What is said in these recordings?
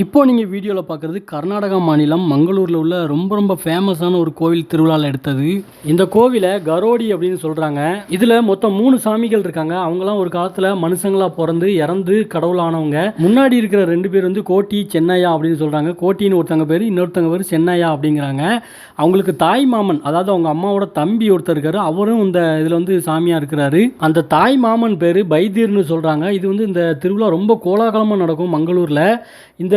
இப்போ நீங்கள் வீடியோவில் பார்க்குறது கர்நாடகா மாநிலம் மங்களூரில் உள்ள ரொம்ப ரொம்ப ஃபேமஸான ஒரு கோவில் திருவிழாவில் எடுத்தது. இந்த கோவிலை கரோடி அப்படின்னு சொல்கிறாங்க இதில் மொத்தம் மூணு சாமிகள் இருக்காங்க. அவங்களாம் ஒரு காலத்தில் மனுஷங்களாக பிறந்து இறந்து கடவுளானவங்க. முன்னாடி இருக்கிற ரெண்டு பேர் வந்து கோட்டி சென்னையா அப்படின்னு சொல்கிறாங்க கோட்டின்னு ஒருத்தங்க பேர் இன்னொருத்தங்க பேர் சென்னையா அப்படிங்கிறாங்க. அவங்களுக்கு தாய் மாமன் அதாவது அவங்க அம்மாவோட தம்பி ஒருத்தர் இருக்காரு. அவரும் இந்த இதில் வந்து சாமியாக இருக்கிறாரு. அந்த தாய் மாமன் பேர் பைதீர்னு சொல்கிறாங்க இது வந்து இந்த திருவிழா ரொம்ப கோலாகலமாக நடக்கும் மங்களூரில். இந்த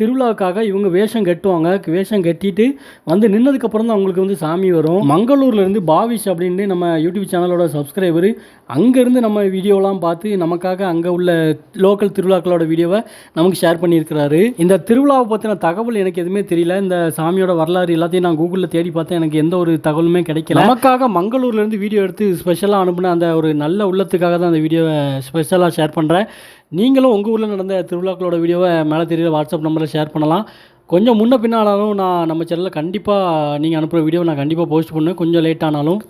திருவிழாவுக்காக இவங்க வேஷம் கட்டுவாங்க. வேஷம் கட்டிட்டு வந்து நின்னதுக்கப்புறம் தான் அவங்களுக்கு வந்து சாமி வரும். மங்களூர்லேருந்து பாவிஷ் அப்படின்னு நம்ம யூடியூப் சேனலோட சப்ஸ்கிரைபர் அங்கேருந்து நம்ம வீடியோலாம் பார்த்து நமக்காக அங்கே உள்ள லோக்கல் திருவிழாக்களோட வீடியோவை நமக்கு ஷேர் பண்ணியிருக்கிறாரு. இந்த திருவிழாவை பற்றின தகவல் எனக்கு எதுவுமே தெரியல. இந்த சாமியோட வரலாறு எல்லாத்தையும் நான் கூகுளில் தேடி பார்த்தேன். எனக்கு எந்த ஒரு தகவலுமே கிடைக்கல. நமக்காக மங்களூர்லேருந்து வீடியோ எடுத்து ஸ்பெஷலாக அனுப்பின அந்த ஒரு நல்ல உள்ளத்துக்காக தான் அந்த வீடியோவை ஸ்பெஷலாக ஷேர் பண்ணுறேன் நீங்களும் உங்கள் ஊரில் நடந்த திருவிழாக்களோட வீடியோவை மேலே தெரியல வாட்ஸ்அப் நம்பரில் ஷேர் பண்ணலாம். கொஞ்சம் முன்ன பின்னாலும் நான் நம்ம சேனலில் கண்டிப்பாக நீங்கள் அனுப்புகிற வீடியோவை நான் கண்டிப்பாக போஸ்ட் பண்ணுவேன் கொஞ்சம் லேட் ஆனாலும்.